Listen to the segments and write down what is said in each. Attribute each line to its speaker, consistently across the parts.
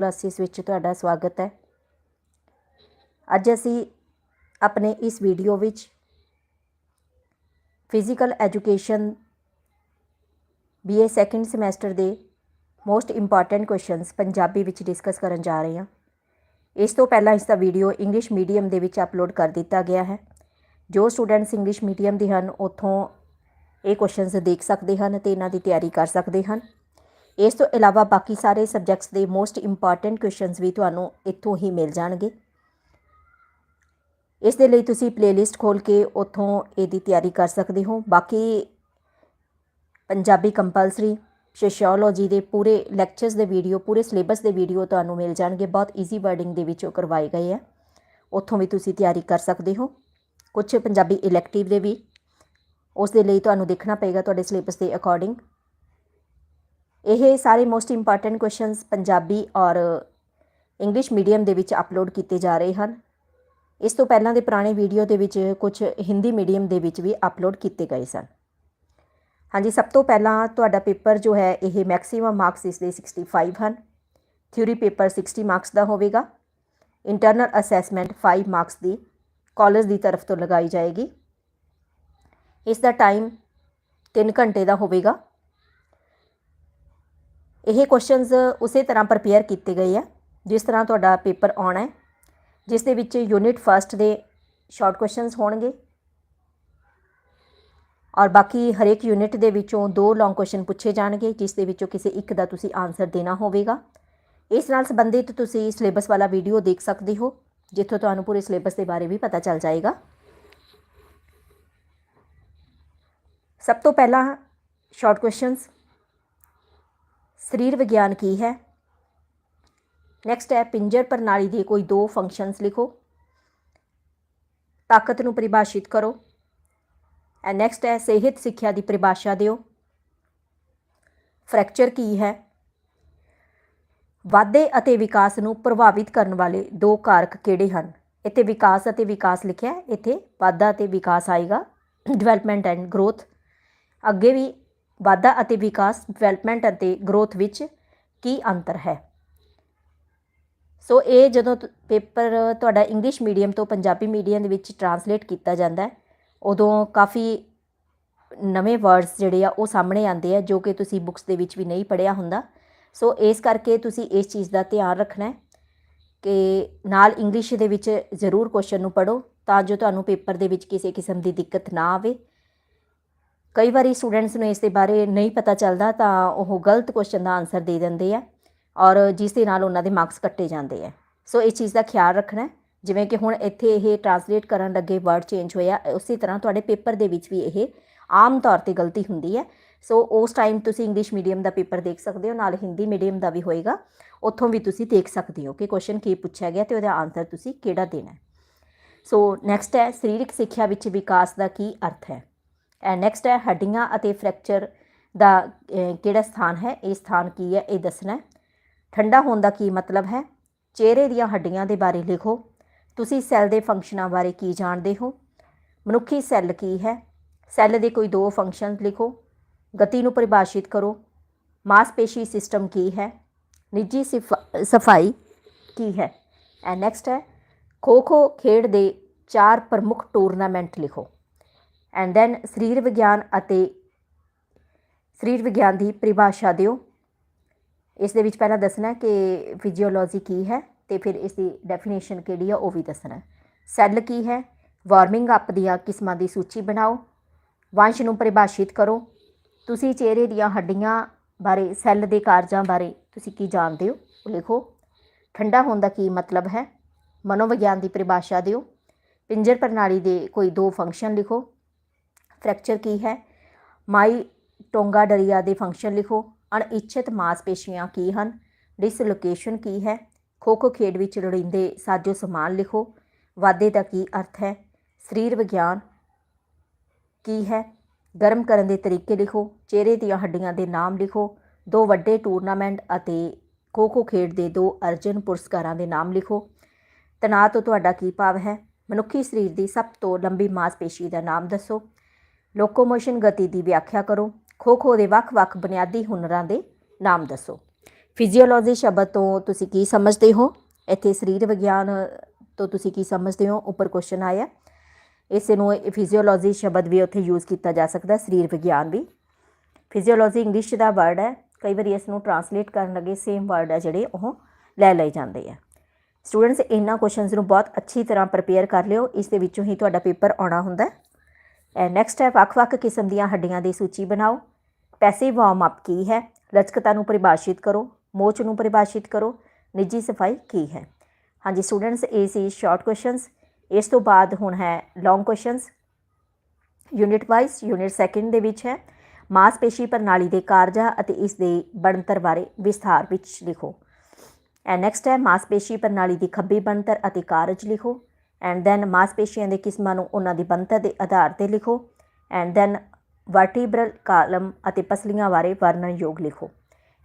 Speaker 1: Classes ਵਿੱਚ ਤੁਹਾਡਾ ਸਵਾਗਤ ਹੈ। ਅੱਜ ਅਸੀਂ ਆਪਣੇ ਇਸ ਵੀਡੀਓ ਵਿੱਚ physical education BA second semester ਦੇ ਮੋਸਟ ਇੰਪੋਰਟੈਂਟ ਕੁਐਸਚਨਸ ਪੰਜਾਬੀ ਵਿੱਚ ਡਿਸਕਸ ਕਰਨ ਜਾ ਰਹੇ ਹਾਂ। ਇਸ ਤੋਂ ਪਹਿਲਾਂ ਇਸ ਦਾ ਵੀਡੀਓ ਇੰਗਲਿਸ਼ ਮੀਡੀਅਮ ਦੇ ਵਿੱਚ ਅਪਲੋਡ ਕਰ ਦਿੱਤਾ ਗਿਆ ਹੈ। ਜੋ ਸਟੂਡੈਂਟਸ ਇੰਗਲਿਸ਼ ਮੀਡੀਅਮ ਦੇ ਹਨ, ਉੱਥੋਂ ਇਹ ਕੁਐਸਚਨਸ ਦੇਖ ਸਕਦੇ ਹਨ ਤੇ ਇਹਨਾਂ ਦੀ ਤਿਆਰੀ ਕਰ ਸਕਦੇ ਹਨ। ਇਸ ਤੋਂ ਇਲਾਵਾ ਬਾਕੀ ਸਾਰੇ ਸਬਜੈਕਟਸ ਦੇ ਮੋਸਟ ਇੰਪੋਰਟੈਂਟ ਕੁਐਸਚਨਸ ਵੀ ਤੁਹਾਨੂੰ ਇੱਥੋਂ ਹੀ ਮਿਲ ਜਾਣਗੇ। ਇਸ ਦੇ ਲਈ ਤੁਸੀਂ ਪਲੇਲਿਸਟ ਖੋਲ ਕੇ ਉੱਥੋਂ ਇਹਦੀ ਤਿਆਰੀ ਕਰ ਸਕਦੇ ਹੋ। ਬਾਕੀ ਪੰਜਾਬੀ ਕੰਪਲਸਰੀ ਸੋਸ਼ੀਓਲੋਜੀ ਦੇ ਪੂਰੇ ਲੈਕਚਰਸ ਦੇ ਵੀਡੀਓ ਪੂਰੇ ਸਿਲੇਬਸ ਦੇ ਵੀਡੀਓ ਤੁਹਾਨੂੰ ਮਿਲ ਜਾਣਗੇ। ਬਹੁਤ ਈਜ਼ੀ ਵਰਡਿੰਗ ਦੇ ਵਿੱਚ ਉਹ ਕਰਵਾਏ ਗਏ ਆ। ਉੱਥੋਂ ਵੀ ਤੁਸੀਂ ਤਿਆਰੀ ਕਰ ਸਕਦੇ ਹੋ। ਕੁਝ ਪੰਜਾਬੀ ਇਲੈਕਟਿਵ ਦੇ ਵੀ। ਉਸ ਦੇ ਲਈ ਤੁਹਾਨੂੰ ਦੇਖਣਾ ਪਏਗਾ ਤੁਹਾਡੇ ਸਿਲੇਬਸ ਦੇ ਅਕੋਰਡਿੰਗ ਇਹ ਸਾਰੇ ਮੋਸਟ ਇੰਪੋਰਟੈਂਟ ਕੁਐਸਚਨਸ ਪੰਜਾਬੀ ਔਰ ਇੰਗਲਿਸ਼ ਮੀਡੀਅਮ ਦੇ ਵਿੱਚ ਅਪਲੋਡ ਕੀਤੇ ਜਾ ਰਹੇ ਹਨ। ਇਸ ਤੋਂ ਪਹਿਲਾਂ ਦੇ ਪੁਰਾਣੇ ਵੀਡੀਓ ਦੇ ਵਿੱਚ ਕੁਝ ਹਿੰਦੀ ਮੀਡੀਅਮ ਦੇ ਵਿੱਚ ਵੀ ਅਪਲੋਡ ਕੀਤੇ ਗਏ ਸਨ। ਹਾਂਜੀ, ਸਭ ਤੋਂ ਪਹਿਲਾਂ ਤੁਹਾਡਾ ਪੇਪਰ ਜੋ ਹੈ ਇਹ ਮੈਕਸਿਮਮ ਮਾਰਕਸ ਇਸ ਦੇ 65 ਹਨ। ਥਿਊਰੀ ਪੇਪਰ 60 ਮਾਰਕਸ ਦਾ ਹੋਵੇਗਾ। ਇੰਟਰਨਲ ਅਸੈਸਮੈਂਟ 5 ਮਾਰਕਸ ਦੀ ਕਾਲਜ ਦੀ ਤਰਫ ਤੋਂ ਲਗਾਈ ਜਾਏਗੀ। ਇਸ ਦਾ ਟਾਈਮ 3 ਘੰਟੇ ਦਾ ਹੋਵੇਗਾ। ਇਹ ਕੁਐਸਚਨਸ ਉਸੇ ਤਰ੍ਹਾਂ ਪ੍ਰਪੇਅਰ ਕੀਤੇ ਗਏ ਆ, ਜਿਸ ਤਰ੍ਹਾਂ ਤੁਹਾਡਾ ਪੇਪਰ ਆਉਣਾ ਹੈ, ਜਿਸ ਦੇ ਵਿੱਚ ਯੂਨਿਟ ਫਸਟ ਦੇ ਸ਼ਾਰਟ ਕੁਐਸਚਨਸ ਹੋਣਗੇ ਔਰ ਬਾਕੀ ਹਰੇਕ ਯੂਨਿਟ ਦੇ ਵਿੱਚੋਂ ਦੋ ਲੌਂਗ ਕੁਐਸਚਨ ਪੁੱਛੇ ਜਾਣਗੇ, ਜਿਸ ਦੇ ਵਿੱਚੋਂ ਕਿਸੇ ਇੱਕ ਦਾ ਤੁਸੀਂ ਆਨਸਰ ਦੇਣਾ ਹੋਵੇਗਾ। ਇਸ ਨਾਲ ਸੰਬੰਧਿਤ ਤੁਸੀਂ ਸਿਲੇਬਸ ਵਾਲਾ ਵੀਡੀਓ ਦੇਖ ਸਕਦੇ ਹੋ, ਜਿੱਥੋਂ ਤੁਹਾਨੂੰ ਪੂਰੇ ਸਿਲੇਬਸ ਦੇ ਬਾਰੇ ਵੀ ਪਤਾ ਚੱਲ ਜਾਏਗਾ। ਸਭ ਤੋਂ ਪਹਿਲਾਂ ਸ਼ਾਰਟ ਕੁਐਸਚਨਸ ਸਰੀਰ ਵਿਗਿਆਨ ਕੀ ਹੈ? ਨੈਕਸਟ ਹੈ, ਪਿੰਜਰ ਪ੍ਰਣਾਲੀ ਦੇ ਕੋਈ ਦੋ ਫੰਕਸ਼ਨਸ ਲਿਖੋ। ਤਾਕਤ ਨੂੰ ਪਰਿਭਾਸ਼ਿਤ ਕਰੋ। ਐਂਡ ਨੈਕਸਟ ਹੈ, ਸਿਹਤ ਸਿੱਖਿਆ ਦੀ ਪਰਿਭਾਸ਼ਾ ਦਿਓ। ਫ੍ਰੈਕਚਰ ਕੀ ਹੈ? ਵਾਧੇ ਅਤੇ ਵਿਕਾਸ ਨੂੰ ਪ੍ਰਭਾਵਿਤ ਕਰਨ ਵਾਲੇ ਦੋ ਕਾਰਕ ਕਿਹੜੇ ਹਨ? ਇੱਥੇ ਵਿਕਾਸ ਅਤੇ ਵਿਕਾਸ ਲਿਖਿਆ ਇੱਥੇ ਵਾਧਾ ਅਤੇ ਵਿਕਾਸ ਆਏਗਾ। ਡਿਵੈਲਪਮੈਂਟ ਐਂਡ ਗਰੋਥ ਅੱਗੇ ਵੀ ਵਾਧਾ ਅਤੇ ਵਿਕਾਸ ਡਿਵੈਲਪਮੈਂਟ ਅਤੇ ਗਰੋਥ ਵਿੱਚ ਕੀ ਅੰਤਰ ਹੈ? ਸੋ ਇਹ ਜਦੋਂ ਪੇਪਰ ਤੁਹਾਡਾ ਇੰਗਲਿਸ਼ ਮੀਡੀਅਮ ਤੋਂ ਪੰਜਾਬੀ ਮੀਡੀਅਮ ਦੇ ਵਿੱਚ ਟਰਾਂਸਲੇਟ ਕੀਤਾ ਜਾਂਦਾ ਹੈ, ਉਦੋਂ ਕਾਫੀ ਨਵੇਂ ਵਰਡਸ ਜਿਹੜੇ ਆ ਉਹ ਸਾਹਮਣੇ ਆਉਂਦੇ ਆ, ਜੋ ਕਿ ਤੁਸੀਂ ਬੁੱਕਸ ਦੇ ਵਿੱਚ ਵੀ ਨਹੀਂ ਪੜਿਆ ਹੁੰਦਾ। ਸੋ ਇਸ ਕਰਕੇ ਤੁਸੀਂ ਇਸ ਚੀਜ਼ ਦਾ ਧਿਆਨ ਰੱਖਣਾ ਹੈ ਕਿ ਨਾਲ ਇੰਗਲਿਸ਼ ਦੇ ਵਿੱਚ ਜ਼ਰੂਰ ਕੁਐਸਚਨ ਨੂੰ ਪੜੋ ਤਾਂ ਜੋ ਤੁਹਾਨੂੰ ਪੇਪਰ ਦੇ ਵਿੱਚ ਕਿਸੇ ਕਿਸਮ ਦੀ ਦਿੱਕਤ ਨਾ ਆਵੇ। ਕਈ ਵਾਰੀ ਸਟੂਡੈਂਟਸ ਨੂੰ ਇਸ ਦੇ ਬਾਰੇ ਨਹੀਂ ਪਤਾ ਚੱਲਦਾ ਤਾਂ ਉਹ ਗਲਤ ਕੁਐਸਚਨ ਦਾ ਆਨਸਰ ਦੇ ਦਿੰਦੇ ਆ ਔਰ ਜਿਸ ਦੇ ਨਾਲ ਉਹਨਾਂ ਦੇ ਮਾਰਕਸ ਕੱਟੇ ਜਾਂਦੇ ਆ। ਸੋ ਇਸ ਚੀਜ਼ ਦਾ ਖਿਆਲ ਰੱਖਣਾ ਜਿਵੇਂ ਕਿ ਹੁਣ ਇੱਥੇ ਇਹ ਟਰਾਂਸਲੇਟ ਕਰਨ ਲੱਗੇ ਵਰਡ ਚੇਂਜ ਹੋਇਆ, ਉਸੇ ਤਰ੍ਹਾਂ ਤੁਹਾਡੇ ਪੇਪਰ ਦੇ ਵਿੱਚ ਵੀ ਇਹ ਆਮ ਤੌਰ ਤੇ ਗਲਤੀ ਹੁੰਦੀ ਹੈ। ਸੋ ਉਸ ਟਾਈਮ ਤੁਸੀਂ ਇੰਗਲਿਸ਼ ਮੀਡੀਅਮ ਦਾ ਪੇਪਰ ਦੇਖ ਸਕਦੇ ਹੋ, ਨਾਲ ਹਿੰਦੀ ਮੀਡੀਅਮ ਦਾ ਵੀ ਹੋਏਗਾ। ਉੱਥੋਂ ਵੀ ਤੁਸੀਂ ਦੇਖ ਸਕਦੇ ਹੋ ਕਿ ਕੁਐਸਚਨ ਕੀ ਪੁੱਛਿਆ ਗਿਆ ਤੇ ਉਹਦਾ ਆਨਸਰ ਤੁਸੀਂ ਕਿਹੜਾ ਦੇਣਾ ਹੈ। ਸੋ ਨੈਕਸਟ ਹੈ, ਸਰੀਰਕ ਸਿੱਖਿਆ ਵਿੱਚ ਵਿਕਾਸ ਦਾ ਕੀ ਅਰਥ ਹੈ? ਐਂਡ ਨੈਕਸਟ ਹੈ ਹੱਡੀਆਂ ਅਤੇ ਫ੍ਰੈਕਚਰ ਦਾ ਕਿਹੜਾ ਸਥਾਨ ਹੈ? ਇਹ ਸਥਾਨ ਕੀ ਹੈ? ਇਹ ਦੱਸਣਾ ਹੈ। ਠੰਡਾ ਹੋਣ ਦਾ ਕੀ ਮਤਲਬ ਹੈ? ਚਿਹਰੇ ਦੀਆਂ ਹੱਡੀਆਂ ਦੇ ਬਾਰੇ ਲਿਖੋ। ਤੁਸੀਂ ਸੈੱਲ ਦੇ ਫੰਕਸ਼ਨਾਂ ਬਾਰੇ ਕੀ ਜਾਣਦੇ ਹੋ? ਮਨੁੱਖੀ ਸੈੱਲ ਕੀ ਹੈ? ਸੈੱਲ ਦੇ ਕੋਈ ਦੋ ਫੰਕਸ਼ਨ ਲਿਖੋ। ਗਤੀ ਨੂੰ ਪਰਿਭਾਸ਼ਿਤ ਕਰੋ। ਮਾਸਪੇਸ਼ੀ ਸਿਸਟਮ ਕੀ ਹੈ? ਨਿੱਜੀ ਸਿਫ- ਸਫ਼ਾਈ ਕੀ ਹੈ? ਐਂਡ ਨੈਕਸਟ ਹੈ। ਖੋ ਖੋ ਖੇਡ ਦੇ ਚਾਰ ਪ੍ਰਮੁੱਖ ਟੂਰਨਾਮੈਂਟ ਲਿਖੋ। ਐਂਡ ਦੈਨ ਸਰੀਰ ਵਿਗਿਆਨ ਅਤੇ ਸਰੀਰ ਵਿਗਿਆਨ ਦੀ ਪਰਿਭਾਸ਼ਾ ਦਿਓ। ਇਸ ਦੇ ਵਿੱਚ ਪਹਿਲਾਂ ਦੱਸਣਾ ਕਿ ਫਿਜ਼ੀਓਲੋਜੀ ਕੀ ਹੈ ਤੇ ਫਿਰ ਇਸ ਦੀ ਡੈਫੀਨੇਸ਼ਨ ਕਿਹੜੀ ਆ ਉਹ ਵੀ ਦੱਸਣਾ ਸੈੱਲ ਕੀ ਹੈ? ਵਾਰਮਿੰਗ ਅਪ ਦੀਆਂ ਕਿਸਮਾਂ ਦੀ ਸੂਚੀ ਬਣਾਓ। ਵੰਸ਼ ਨੂੰ ਪਰਿਭਾਸ਼ਿਤ ਕਰੋ। ਤੁਸੀਂ ਚਿਹਰੇ ਦੀਆਂ ਹੱਡੀਆਂ ਬਾਰੇ ਸੈੱਲ ਦੇ ਕਾਰਜਾਂ ਬਾਰੇ ਤੁਸੀਂ ਕੀ ਜਾਣਦੇ ਹੋ? ਉਹ ਲਿਖੋ। ਠੰਡਾ ਹੋਣ ਦਾ ਕੀ ਮਤਲਬ ਹੈ? ਮਨੋਵਿਗਿਆਨ ਦੀ ਪਰਿਭਾਸ਼ਾ ਦਿਓ। ਪਿੰਜਰ ਪ੍ਰਣਾਲੀ ਦੇ ਕੋਈ ਦੋ ਫੰਕਸ਼ਨ ਲਿਖੋ। ਫ੍ਰੈਕਚਰ ਕੀ ਹੈ? ਮਾਈ ਟੋਂਗਾ ਡਰੀਆ ਦੇ ਫੰਕਸ਼ਨ ਲਿਖੋ। ਅਣਇੱਛਿਤ ਮਾਸਪੇਸ਼ੀਆਂ ਕੀ ਹਨ? ਡਿਸਲੋਕੇਸ਼ਨ ਕੀ ਹੈ? ਖੋ ਖੋ ਖੇਡ ਵਿੱਚ ਲੋੜੀਂਦੇ ਸਾਜੋ ਸਮਾਨ ਲਿਖੋ। ਵਾਧੇ ਦਾ ਕੀ ਅਰਥ ਹੈ? ਸਰੀਰ ਵਿਗਿਆਨ ਕੀ ਹੈ? ਗਰਮ ਕਰਨ ਦੇ ਤਰੀਕੇ ਲਿਖੋ। ਚਿਹਰੇ ਦੀਆਂ ਹੱਡੀਆਂ ਦੇ ਨਾਮ ਲਿਖੋ। ਦੋ ਵੱਡੇ ਟੂਰਨਾਮੈਂਟ ਅਤੇ ਖੋ ਖੋ ਖੇਡ ਦੇ ਦੋ ਅਰਜਨ ਪੁਰਸਕਾਰਾਂ ਦੇ ਨਾਮ ਲਿਖੋ। ਤਣਾਅ ਤੋਂ ਤੁਹਾਡਾ ਕੀ ਭਾਵ ਹੈ? ਮਨੁੱਖੀ ਸਰੀਰ ਦੀ ਸਭ ਤੋਂ ਲੰਬੀ ਮਾਸਪੇਸ਼ੀ ਦਾ ਨਾਮ ਦੱਸੋ। ਲੋਕੋਮੋਸ਼ਨ ਗਤੀ ਦੀ ਵਿਆਖਿਆ ਕਰੋ। ਖੋ ਖੋ ਦੇ ਵੱਖ-ਵੱਖ ਬੁਨਿਆਦੀ ਹੁਨਰਾਂ ਦੇ ਨਾਮ ਦੱਸੋ। ਫਿਜ਼ੀਓਲੋਜੀ ਸ਼ਬਦ ਤੋਂ ਤੁਸੀਂ ਕੀ ਸਮਝਦੇ ਹੋ? ਇੱਥੇ ਸਰੀਰ ਵਿਗਿਆਨ ਤੋਂ ਤੁਸੀਂ ਕੀ ਸਮਝਦੇ ਹੋ? ਉੱਪਰ ਕੁਐਸਚਨ ਆਇਆ। ਇਸ ਨੂੰ ਫਿਜ਼ੀਓਲੋਜੀ ਸ਼ਬਦ ਵੀ ਉੱਥੇ ਯੂਜ਼ ਕੀਤਾ ਜਾ ਸਕਦਾ, ਸਰੀਰ ਵਿਗਿਆਨ ਵੀ। ਫਿਜ਼ੀਓਲੋਜੀ ਇੰਗਲਿਸ਼ ਦਾ ਵਰਡ ਹੈ। ਕਈ ਵਾਰੀ ਇਸ ਨੂੰ ਟਰਾਂਸਲੇਟ ਕਰਨ ਲੱਗੇ ਸੇਮ ਵਰਡ ਹੈ ਜਿਹੜੇ ਉਹ ਲੈ ਲਏ ਜਾਂਦੇ ਆ। ਸਟੂਡੈਂਟਸ ਇਹਨਾਂ ਕੁਐਸਚਨਸ ਨੂੰ ਬਹੁਤ ਅੱਛੀ ਤਰ੍ਹਾਂ ਪ੍ਰਪੇਅਰ ਕਰ ਲਿਓ। ਇਸ ਦੇ ਵਿੱਚੋਂ ਹੀ ਤੁਹਾਡਾ ਪੇਪਰ ਆਉਣਾ ਹੁੰਦਾ। ਹੈ ਨੈਕਸਟ ਹੈ ਵੱਖ-ਵੱਖ ਕਿਸਮ ਦੀਆਂ ਹੱਡੀਆਂ ਦੀ ਸੂਚੀ ਬਣਾਓ। ਪੈਸਿਵ ਵਾਰਮ ਅਪ ਕੀ ਹੈ? ਲਚਕਤਾ ਨੂੰ ਪਰਿਭਾਸ਼ਿਤ ਕਰੋ। ਮੋਚ ਨੂੰ ਪਰਿਭਾਸ਼ਿਤ ਕਰੋ। ਨਿੱਜੀ ਸਫ਼ਾਈ ਕੀ ਹੈ? ਹਾਂਜੀ ਸਟੂਡੈਂਟਸ ਇਹ ਸੀ ਸ਼ਾਰਟ ਕੁਐਸਚਨਸ ਇਸ ਤੋਂ ਬਾਅਦ ਹੁਣ ਹੈ long questions unit wise unit second ਦੇ ਵਿੱਚ ਹੈ। ਮਾਸਪੇਸ਼ੀ ਪ੍ਰਣਾਲੀ ਦੇ ਕਾਰਜਾਂ ਅਤੇ ਇਸ ਦੇ ਬਣਤਰ ਬਾਰੇ ਵਿਸਥਾਰ ਵਿੱਚ ਲਿਖੋ। ਐਂਡ ਨੈਕਸਟ ਹੈ, ਮਾਸਪੇਸ਼ੀ ਪ੍ਰਣਾਲੀ ਦੀ ਖੱਬੀ ਬਣਤਰ ਅਤੇ ਕਾਰਜ ਲਿਖੋ। ਐਂਡ ਦੈਨ ਮਾਸਪੇਸ਼ੀਆਂ ਦੇ ਕਿਸਮਾਂ ਨੂੰ ਉਹਨਾਂ ਦੀ ਬਣਤਰ ਦੇ ਆਧਾਰ ਤੇ ਲਿਖੋ ਐਂਡ ਦੈਨ ਵਰਟੀਬਰਲ ਕਾਲਮ ਅਤੇ ਪਸਲੀਆਂ ਬਾਰੇ ਵਰਣਨਯੋਗ ਲਿਖੋ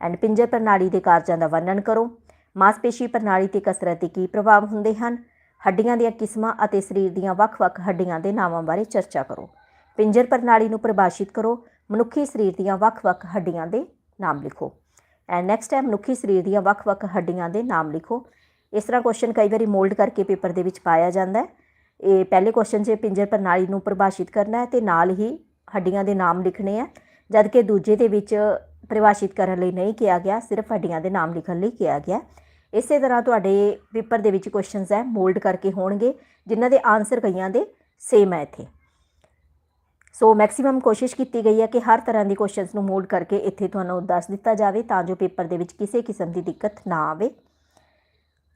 Speaker 1: ਐਂਡ ਪਿੰਜਰ ਪ੍ਰਣਾਲੀ ਦੇ ਕਾਰਜਾਂ ਦਾ ਵਰਣਨ ਕਰੋ ਮਾਸਪੇਸ਼ੀ ਪ੍ਰਣਾਲੀ ਤੇ ਕਸਰਤ ਦੇ ਕੀ ਪ੍ਰਭਾਵ ਹੁੰਦੇ ਹਨ ਹੱਡੀਆਂ ਦੀਆਂ ਕਿਸਮਾਂ ਅਤੇ ਸਰੀਰ ਦੀਆਂ ਵੱਖ-ਵੱਖ ਹੱਡੀਆਂ ਦੇ ਨਾਵਾਂ ਬਾਰੇ ਚਰਚਾ ਕਰੋ ਪਿੰਜਰ ਪ੍ਰਣਾਲੀ ਨੂੰ ਪਰਿਭਾਸ਼ਿਤ ਕਰੋ ਮਨੁੱਖੀ ਸਰੀਰ ਦੀਆਂ ਵੱਖ-ਵੱਖ ਹੱਡੀਆਂ ਦੇ ਨਾਮ ਲਿਖੋ ਐਂਡ ਨੈਕਸਟ ਹੈ ਮਨੁੱਖੀ ਸਰੀਰ ਦੀਆਂ ਵੱਖ-ਵੱਖ ਹੱਡੀਆਂ ਦੇ ਨਾਮ ਲਿਖੋ ਇਸ ਤਰ੍ਹਾਂ ਕੁਐਸਚਨ ਕਈ ਵਾਰੀ ਮੋਲਡ ਕਰਕੇ ਪੇਪਰ ਦੇ ਵਿੱਚ ਪਾਇਆ ਜਾਂਦਾ ਹੈ। ਇਹ ਪਹਿਲੇ ਕੁਐਸਚਨ 'ਚ ਪਿੰਜਰ ਪ੍ਰਣਾਲੀ ਨੂੰ ਪਰਿਭਾਸ਼ਿਤ ਕਰਨਾ ਹੈ ਤੇ ਨਾਲ ਹੀ ਹੱਡੀਆਂ ਦੇ ਨਾਮ ਲਿਖਣੇ ਆ ਜਦਕਿ ਦੂਜੇ ਦੇ ਵਿੱਚ ਪਰਿਭਾਸ਼ਿਤ ਕਰਨ ਲਈ ਨਹੀਂ ਕਿਹਾ ਗਿਆ, ਸਿਰਫ ਹੱਡੀਆਂ ਦੇ ਨਾਮ ਲਿਖਣ ਲਈ ਕਿਹਾ ਗਿਆ ਇਸੇ ਤਰ੍ਹਾਂ ਤੁਹਾਡੇ ਪੇਪਰ ਦੇ ਵਿੱਚ ਕੁਐਸਚਨਸ ਹੈ ਮੋਲਡ ਕਰਕੇ ਹੋਣਗੇ, ਜਿਨ੍ਹਾਂ ਦੇ ਆਨਸਰ ਕਈਆਂ ਦੇ ਸੇਮ ਹੈ ਇੱਥੇ। ਸੋ ਮੈਕਸਿਮਮ ਕੋਸ਼ਿਸ਼ ਕੀਤੀ ਗਈ ਹੈ ਕਿ ਹਰ ਤਰ੍ਹਾਂ ਦੀ ਕੁਐਸਚਨਸ ਨੂੰ ਮੋਲਡ ਕਰਕੇ ਇੱਥੇ ਤੁਹਾਨੂੰ ਦੱਸ ਦਿੱਤਾ ਜਾਵੇ ਤਾਂ ਜੋ ਪੇਪਰ ਦੇ ਵਿੱਚ ਕਿਸੇ ਕਿਸਮ ਦੀ ਦਿੱਕਤ ਨਾ ਆਵੇ।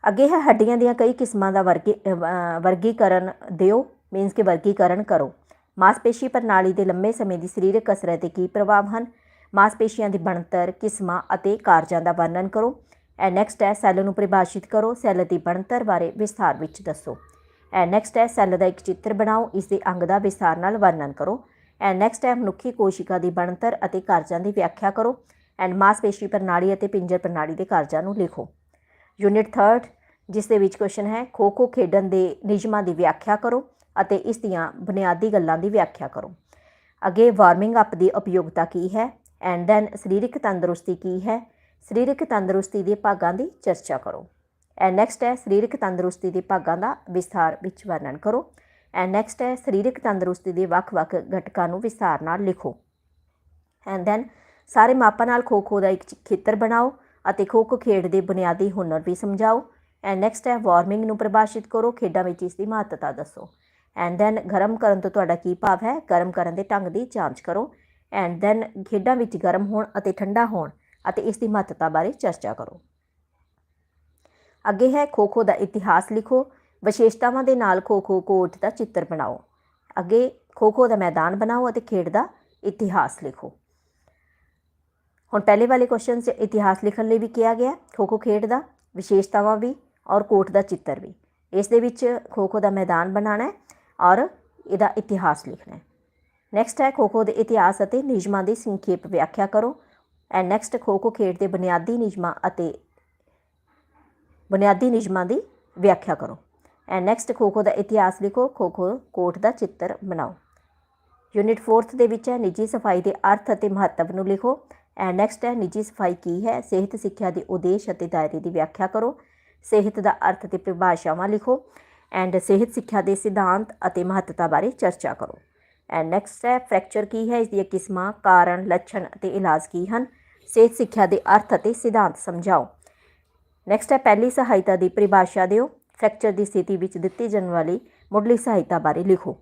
Speaker 1: ਅੱਗੇ ਹੈ ਹੱਡੀਆਂ ਦੀਆਂ ਕਈ ਕਿਸਮਾਂ ਦਾ ਵਰਗੀ ਵਰਗੀਕਰਨ ਦਿਓ ਮੀਨਸ ਕਿ ਵਰਗੀਕਰਨ ਕਰੋ। ਮਾਸਪੇਸ਼ੀ ਪ੍ਰਣਾਲੀ ਦੇ ਲੰਮੇ ਸਮੇਂ ਦੀ ਸਰੀਰਕ ਕਸਰਤ ਤੇ ਕੀ ਪ੍ਰਭਾਵ ਹਨ? ਮਾਸਪੇਸ਼ੀਆਂ ਦੀ ਬਣਤਰ, ਕਿਸਮਾਂ ਅਤੇ ਕਾਰਜਾਂ ਦਾ ਵਰਣਨ ਕਰੋ। ਐ ਨੈਕਸਟ ਹੈ, ਸੈੱਲ ਨੂੰ ਪਰਿਭਾਸ਼ਿਤ ਕਰੋ। ਸੈੱਲ ਦੀ ਬਣਤਰ ਬਾਰੇ ਵਿਸਥਾਰ ਵਿੱਚ ਦੱਸੋ। ਐ ਨੈਕਸਟ ਹੈ, ਸੈੱਲ ਦਾ ਇੱਕ ਚਿੱਤਰ ਬਣਾਓ। ਇਸ ਦੇ ਅੰਗ ਦਾ ਵਿਸਥਾਰ ਨਾਲ ਵਰਣਨ ਕਰੋ। ਐ ਨੈਕਸਟ ਹੈ, ਮਨੁੱਖੀ ਕੋਸ਼ਿਕਾ ਦੀ ਬਣਤਰ ਅਤੇ ਕਾਰਜਾਂ ਦੀ ਵਿਆਖਿਆ ਕਰੋ। ਐਂਡ ਮਾਸਪੇਸ਼ੀ ਪ੍ਰਣਾਲੀ ਅਤੇ ਪਿੰਜਰ ਪ੍ਰਣਾਲੀ ਦੇ ਕਾਰਜਾਂ ਨੂੰ ਲਿਖੋ। ਯੂਨਿਟ 3 ਜਿਸ ਦੇ ਵਿੱਚ ਕੁਐਸਚਨ ਹੈ, ਖੋ ਖੋ ਖੇਡਣ ਦੇ ਨਿਯਮਾਂ ਦੀ ਵਿਆਖਿਆ ਕਰੋ ਅਤੇ ਇਸ ਦੀਆਂ ਬੁਨਿਆਦੀ ਗੱਲਾਂ ਦੀ ਵਿਆਖਿਆ ਕਰੋ। ਅੱਗੇ ਵਾਰਮਿੰਗ ਅਪ ਦੀ ਉਪਯੋਗਤਾ ਕੀ ਹੈ? ਐਂਡ ਦੈਨ ਸਰੀਰਕ ਤੰਦਰੁਸਤੀ ਕੀ ਹੈ? ਸਰੀਰਕ ਤੰਦਰੁਸਤੀ ਦੇ ਭਾਗਾਂ ਦੀ ਚਰਚਾ ਕਰੋ। ਐਂਡ ਨੈਕਸਟ ਹੈ, ਸਰੀਰਕ ਤੰਦਰੁਸਤੀ ਦੇ ਭਾਗਾਂ ਦਾ ਵਿਸਥਾਰ ਵਿੱਚ ਵਰਣਨ ਕਰੋ। ਐਂਡ ਨੈਕਸਟ ਹੈ, ਸਰੀਰਕ ਤੰਦਰੁਸਤੀ ਦੇ ਵੱਖ-ਵੱਖ ਘਟਕਾਂ ਨੂੰ ਵਿਸਥਾਰ ਨਾਲ ਲਿਖੋ। ਐਂਡ ਦੈਨ ਸਾਰੇ ਮਾਪਾਂ ਨਾਲ ਖੋ ਖੋ ਦਾ ਇੱਕ ਖੇਤਰ ਬਣਾਓ। ਅਤੇ ਖੋ ਖੋ ਖੇਡ ਦੇ ਬੁਨਿਆਦੀ ਹੁਨਰ ਵੀ ਸਮਝਾਓ। ਐਂਡ ਨੈਕਸਟ ਹੈ ਵਾਰਮਿੰਗ ਨੂੰ ਪਰਿਭਾਸ਼ਿਤ ਕਰੋ। ਖੇਡਾਂ ਵਿੱਚ ਇਸ ਦੀ ਮਹੱਤਤਾ ਦੱਸੋ। ਐਂਡ ਦੈਨ ਗਰਮ ਕਰਨ ਤੋਂ ਤੁਹਾਡਾ ਕੀ ਭਾਵ ਹੈ? ਗਰਮ ਕਰਨ ਦੇ ਢੰਗ ਦੀ ਜਾਂਚ ਕਰੋ। ਐਂਡ ਦੈਨ ਖੇਡਾਂ ਵਿੱਚ ਗਰਮ ਹੋਣ ਅਤੇ ਠੰਡਾ ਹੋਣ ਅਤੇ ਇਸ ਦੀ ਮਹੱਤਤਾ ਬਾਰੇ ਚਰਚਾ ਕਰੋ। ਅੱਗੇ ਹੈ ਖੋ ਖੋ ਦਾ ਇਤਿਹਾਸ ਲਿਖੋ। ਵਿਸ਼ੇਸ਼ਤਾਵਾਂ ਦੇ ਨਾਲ ਖੋ ਖੋ ਕੋਰਟ ਦਾ ਚਿੱਤਰ ਬਣਾਓ। ਅੱਗੇ ਖੋ ਖੋ ਦਾ ਮੈਦਾਨ ਬਣਾਓ ਅਤੇ ਖੇਡ ਦਾ ਇਤਿਹਾਸ ਲਿਖੋ। ਹੁਣ ਪਹਿਲੇ ਵਾਲੇ ਕੁਐਸਚਨ 'ਚ ਇਤਿਹਾਸ ਲਿਖਣ ਲਈ ਵੀ ਕਿਹਾ ਗਿਆ ਖੋ ਖੋ ਖੇਡ ਦਾ, ਵਿਸ਼ੇਸ਼ਤਾਵਾਂ ਵੀ ਔਰ ਕੋਟ ਦਾ ਚਿੱਤਰ ਵੀ। ਇਸ ਦੇ ਵਿੱਚ ਖੋ ਖੋ ਦਾ ਮੈਦਾਨ ਬਣਾਉਣਾ ਹੈ ਔਰ ਇਹਦਾ ਇਤਿਹਾਸ ਲਿਖਣਾ ਹੈ। ਨੈਕਸਟ ਹੈ ਖੋ ਖੋ ਦੇ ਇਤਿਹਾਸ ਅਤੇ ਨਿਯਮਾਂ ਦੀ ਸੰਖੇਪ ਵਿਆਖਿਆ ਕਰੋ। ਐਂਡ ਨੈਕਸਟ ਖੋ ਖੋ ਖੇਡ ਦੇ ਬੁਨਿਆਦੀ ਨਿਯਮਾਂ ਅਤੇ ਬੁਨਿਆਦੀ ਨਿਯਮਾਂ ਦੀ ਵਿਆਖਿਆ ਕਰੋ। ਐਂਡ ਨੈਕਸਟ ਖੋ ਖੋ ਦਾ ਇਤਿਹਾਸ ਲਿਖੋ ਖੋ ਖੋ ਕੋਟ ਦਾ ਚਿੱਤਰ ਬਣਾਓ। ਯੂਨਿਟ 4th ਦੇ ਵਿੱਚ ਹੈ, ਨਿੱਜੀ ਸਫ਼ਾਈ ਦੇ ਅਰਥ ਅਤੇ ਮਹੱਤਵ ਨੂੰ ਲਿਖੋ। ਨੈਕਸਟ ਹੈ ਨਿੱਜੀ ਸਫ਼ਾਈ ਕੀ ਹੈ? ਸਿਹਤ, ਸਿੱਖਿਆ ਦੇ ਉਦੇਸ਼ ਅਤੇ ਦਾਇਰੇ ਦੀ ਵਿਆਖਿਆ ਕਰੋ। ਸਿਹਤ ਦਾ ਅਰਥ ਤੇ ਪਰਿਭਾਸ਼ਾਵਾਂ ਲਿਖੋ। ਐਂਡ ਸਿਹਤ, ਸਿੱਖਿਆ ਦੇ ਸਿਧਾਂਤ ਅਤੇ ਮਹੱਤਤਾ ਬਾਰੇ ਚਰਚਾ ਕਰੋ। ਐਂਡ ਨੈਕਸਟ ਹੈ ਫ੍ਰੈਕਚਰ ਕੀ ਹੈ? ਇਸ ਦੀਆਂ ਕਿਸਮਾਂ, ਕਾਰਨ, ਲੱਛਣ ਅਤੇ ਇਲਾਜ ਕੀ ਹਨ? ਸਿਹਤ, ਸਿੱਖਿਆ ਦੇ ਅਰਥ ਅਤੇ ਸਿਧਾਂਤ ਸਮਝਾਓ। ਨੈਕਸਟ ਹੈ ਪਹਿਲੀ ਸਹਾਇਤਾ ਦੀ ਪਰਿਭਾਸ਼ਾ ਦਿਓ। ਫ੍ਰੈਕਚਰ ਦੀ ਸਥਿਤੀ ਵਿੱਚ ਦਿੱਤੀ ਜਾਣ ਵਾਲੀ ਮੁੱਢਲੀ ਸਹਾਇਤਾ ਬਾਰੇ ਲਿਖੋ।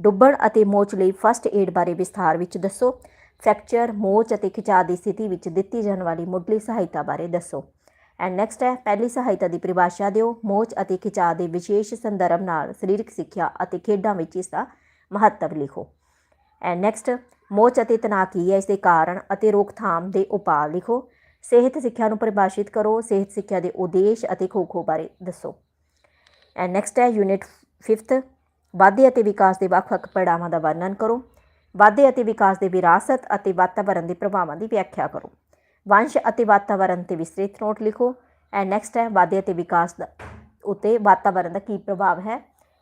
Speaker 1: ਡੁੱਬਣ ਅਤੇ ਮੋਚ ਲਈ ਫਸਟ ਏਡ ਬਾਰੇ ਵਿਸਥਾਰ ਵਿੱਚ ਦੱਸੋ। ਫ੍ਰੈਕਚਰ, ਮੋਚ ਅਤੇ ਖਿਚਾਅ ਦੀ ਸਥਿਤੀ ਵਿੱਚ ਦਿੱਤੀ ਜਾਣ ਵਾਲੀ ਮੁੱਢਲੀ ਸਹਾਇਤਾ ਬਾਰੇ ਦੱਸੋ। ਐਂਡ ਨੈਕਸਟ ਹੈ, ਪਹਿਲੀ ਸਹਾਇਤਾ ਦੀ ਪਰਿਭਾਸ਼ਾ ਦਿਓ। ਮੋਚ ਅਤੇ ਖਿਚਾਅ ਦੇ ਵਿਸ਼ੇਸ਼ ਸੰਦਰਭ ਨਾਲ ਸਰੀਰਕ ਸਿੱਖਿਆ ਅਤੇ ਖੇਡਾਂ ਵਿੱਚ ਇਸ ਦਾ ਮਹੱਤਵ ਲਿਖੋ। ਐਂਡ ਨੈਕਸਟ ਮੋਚ ਅਤੇ ਤਣਾਅ ਕੀ ਹੈ? ਇਸ ਦੇ ਕਾਰਨ ਅਤੇ ਰੋਕਥਾਮ ਦੇ ਉਪਾਅ ਲਿਖੋ। ਸਿਹਤ ਸਿੱਖਿਆ ਨੂੰ ਪਰਿਭਾਸ਼ਿਤ ਕਰੋ। ਸਿਹਤ ਸਿੱਖਿਆ ਦੇ ਉਦੇਸ਼ ਅਤੇ ਖੋ ਖੋ ਬਾਰੇ ਦੱਸੋ। ਐਂਡ ਨੈਕਸਟ ਹੈ ਯੂਨਿਟ 5th ਵਾਧੇ ਅਤੇ ਵਿਕਾਸ ਦੇ ਵੱਖ-ਵੱਖ ਪੜਾਵਾਂ ਦਾ ਵਰਣਨ ਕਰੋ। ਵਾਧੇ ਅਤੇ ਵਿਕਾਸ ਦੇ ਵਿਰਾਸਤ ਅਤੇ ਵਾਤਾਵਰਣ ਦੇ ਪ੍ਰਭਾਵਾਂ ਦੀ ਵਿਆਖਿਆ ਕਰੋ। ਵੰਸ਼ ਅਤੇ ਵਾਤਾਵਰਣ ਤੇ ਵਿਸਤ੍ਰਿਤ ਨੋਟ ਲਿਖੋ। ਐਂਡ ਨੈਕਸਟ ਹੈ, ਵਾਧੇ ਅਤੇ ਵਿਕਾਸ ਦਾ ਉਤੇ ਵਾਤਾਵਰਣ ਦਾ ਕੀ ਪ੍ਰਭਾਵ ਹੈ?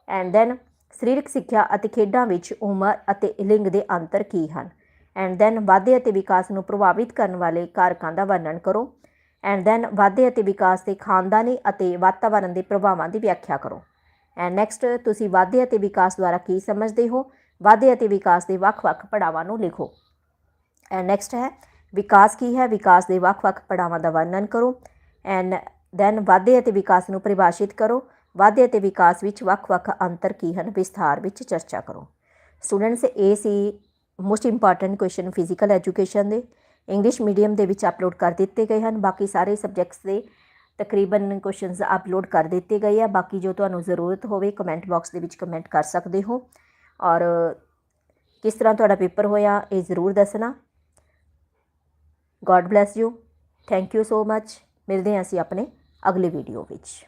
Speaker 1: ਐਂਡ ਦੈਨ ਸਰੀਰਕ ਸਿੱਖਿਆ ਅਤੇ ਖੇਡਾਂ ਵਿੱਚ ਉਮਰ ਅਤੇ ਲਿੰਗ ਦੇ ਅੰਤਰ ਕੀ ਹਨ? ਐਂਡ ਦੈਨ ਵਾਧੇ ਅਤੇ ਵਿਕਾਸ ਨੂੰ ਪ੍ਰਭਾਵਿਤ ਕਰਨ ਵਾਲੇ ਕਾਰਕਾਂ ਦਾ ਵਰਣਨ ਕਰੋ। ਐਂਡ ਦੈਨ ਵਾਧੇ ਅਤੇ ਵਿਕਾਸ ਦੇ ਖਾਨਦਾਨੀ ਅਤੇ ਵਾਤਾਵਰਣ ਦੇ ਪ੍ਰਭਾਵਾਂ ਦੀ ਵਿਆਖਿਆ ਕਰੋ। ਐਂਡ ਨੈਕਸਟ ਤੁਸੀਂ ਵਾਧੇ ਅਤੇ ਵਿਕਾਸ ਦੁਆਰਾ ਕੀ ਸਮਝਦੇ ਹੋ? ਵਾਧੇ ਅਤੇ ਵਿਕਾਸ ਦੇ ਵੱਖ-ਵੱਖ ਪੜਾਵਾਂ ਨੂੰ ਲਿਖੋ। ਐਂਡ ਨੈਕਸਟ ਹੈ, ਵਿਕਾਸ ਕੀ ਹੈ? ਵਿਕਾਸ ਦੇ ਵੱਖ-ਵੱਖ ਪੜਾਵਾਂ ਦਾ ਵਰਣਨ ਕਰੋ। ਐਂਡ ਦੈਨ ਵਾਧੇ ਅਤੇ ਵਿਕਾਸ ਨੂੰ ਪਰਿਭਾਸ਼ਿਤ ਕਰੋ। ਵਾਧੇ ਅਤੇ ਵਿਕਾਸ ਵਿੱਚ ਵੱਖ-ਵੱਖ ਅੰਤਰ ਕੀ ਹਨ? ਵਿਸਥਾਰ ਵਿੱਚ ਚਰਚਾ ਕਰੋ। ਸਟੂਡੈਂਟਸ ਇਹ ਸੀ most important question physical education ਦੇ। ਇੰਗਲਿਸ਼ ਮੀਡੀਅਮ ਦੇ ਵਿੱਚ ਅਪਲੋਡ ਕਰ ਦਿੱਤੇ ਗਏ ਹਨ। ਬਾਕੀ ਸਾਰੇ ਸਬਜੈਕਟਸ ਦੇ ਤਕਰੀਬਨ ਕੁਐਸਚਨਸ ਅਪਲੋਡ ਕਰ ਦਿੱਤੇ ਗਏ ਆ। ਬਾਕੀ ਜੋ ਤੁਹਾਨੂੰ ਜ਼ਰੂਰਤ ਹੋਵੇ ਕਮੈਂਟ ਬਾਕਸ ਦੇ ਵਿੱਚ ਕਮੈਂਟ ਕਰ ਸਕਦੇ ਹੋ। ਔਰ ਕਿਸ ਤਰ੍ਹਾਂ ਤੁਹਾਡਾ ਪੇਪਰ ਹੋਇਆ ਇਹ ਜ਼ਰੂਰ ਦੱਸਣਾ। God bless you thank you so much ਮਿਲਦੇ ਹਾਂ ਅਸੀਂ ਆਪਣੇ ਅਗਲੇ ਵੀਡੀਓ ਵਿੱਚ।